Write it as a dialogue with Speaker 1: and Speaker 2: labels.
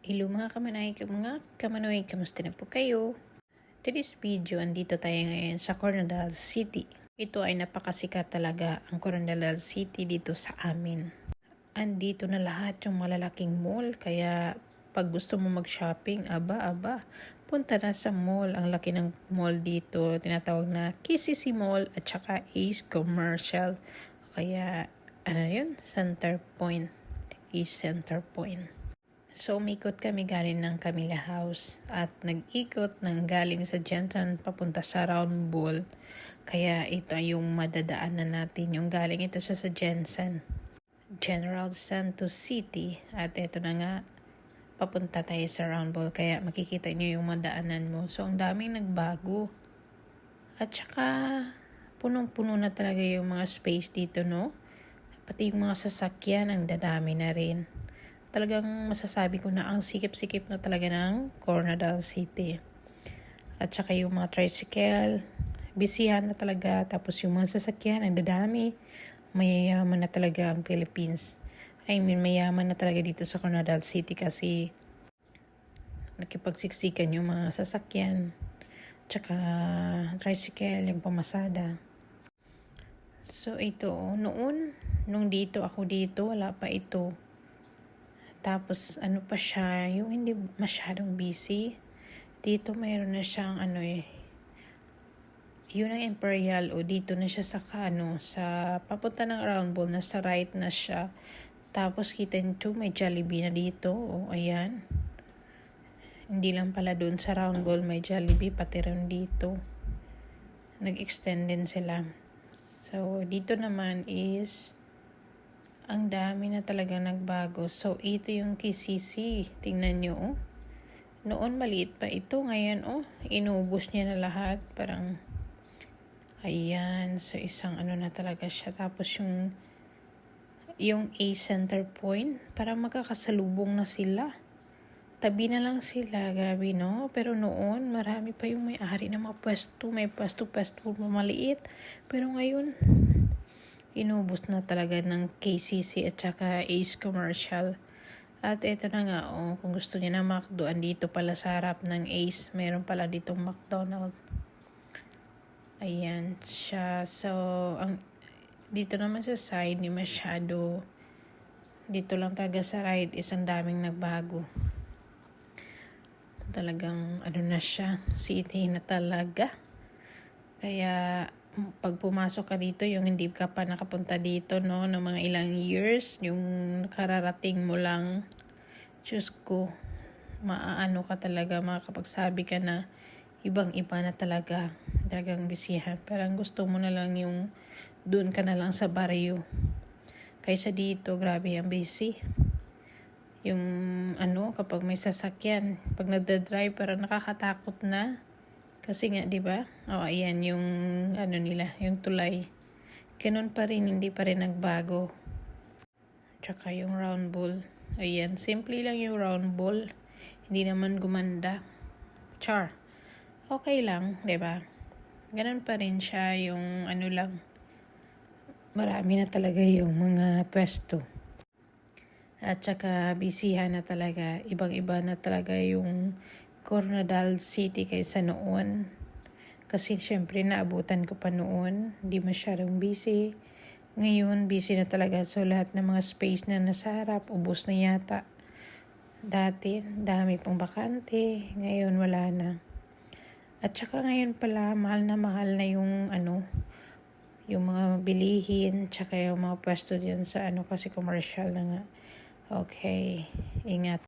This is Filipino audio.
Speaker 1: Hello mga kamanoy, mga kamanoy, kamusta na po kayo? Today's video, andito tayo ngayon sa Coronadal City. Ito ay napakasikat talaga ang Coronadal City dito sa amin. Andito na lahat yung malalaking mall, kaya pag gusto mo mag-shopping, aba, aba, punta na sa mall. Ang laki ng mall dito, tinatawag na KCC Mall at saka Ace Commercial. Kaya, ano yun? Center Point. East Center Point. So, umikot kami galing ng Camilla House at nag-ikot ng galing sa Jensen papunta sa Round Ball. Kaya ito yung madadaanan natin, yung galing ito sa, sa Jensen. General Santos City at ito na nga papunta tayo sa Round Ball kaya makikita niyo yung madaanan mo. So, ang daming nagbago. At saka, punong-puno na talaga yung mga space dito, no? Pati yung mga sasakyan, ang dadami na rin talagang masasabi ko na ang sikip-sikip na talaga ng Coronadal City. At saka yung mga tricycle, bisihan na talaga. Tapos yung mga sasakyan, ang dadami. Mayayaman na talaga ang Philippines. I mean, mayaman na talaga dito sa Coronadal City kasi nakipagsiksikan yung mga sasakyan. Tsaka tricycle, yung pamasada. So ito, noon, nung dito ako dito, wala pa ito. Tapos ano pa siya, yung hindi masyadong busy. Dito mayroon na siyang ano eh, yun ang Imperial o dito na siya sa ano, sa papunta ng round ball na right na siya. Tapos kita nito may Jollibee na dito. O ayan. Hindi lang pala doon sa round ball may Jollibee pati rin dito. Nag-extend din sila. So dito naman is ang dami na talaga nagbago. So, ito yung KCC. Tingnan nyo, oh. Noon maliit pa ito. Ngayon, oh, inubos niya na lahat. Parang, ayan. So, isang ano na talaga siya. Tapos yung, yung A center point, parang magkakasalubong na sila. Tabi na lang sila. Grabe, no? Pero noon, marami pa yung may-ari ng mga pwesto. May pwesto-pwesto maliit. Pero ngayon, inubos na talaga ng KCC at saka Ace Commercial. At ito na nga, oh, kung gusto niya na McDo, andito pala sa harap ng Ace, meron pala ditong McDonald. Ayan siya. So, ang, dito naman sa side, ni masyado. Dito lang talaga sa right, isang daming nagbago. Talagang, ano na siya, city na talaga. Kaya, pag pumasok ka dito, yung hindi ka pa nakapunta dito, no, ng mga ilang years, yung kararating mo lang, Diyos ko, maaano ka talaga, makakapagsabi ka na, ibang iba na talaga, talagang bisihan. Parang gusto mo na lang yung, doon ka na lang sa baryo. Kaysa dito, grabe ang busy. Yung ano, kapag may sasakyan, pag nagda-drive, parang nakakatakot na. Kasi nga, di ba? Oh, ayan yung ano nila, yung tulay. Ganun pa rin, hindi pa rin nagbago. Tsaka yung round ball. Ayan, simple lang yung round ball. Hindi naman gumanda. Char. Okay lang, di ba? Ganun pa rin siya yung ano lang. Marami na talaga yung mga pwesto. At saka bisihan na talaga, ibang-iba na talaga yung Coronadal City kaysa noon. Kasi syempre naabutan ko pa noon, hindi masyadong busy. Ngayon, busy na talaga. So lahat ng mga space na nasa harap, ubos na yata. Dati, dami pang bakante. Ngayon, wala na. At saka ngayon pala, mahal na mahal na yung ano, yung mga bilihin, tsaka yung mga pwesto dyan sa ano kasi commercial na nga. Okay, ingat.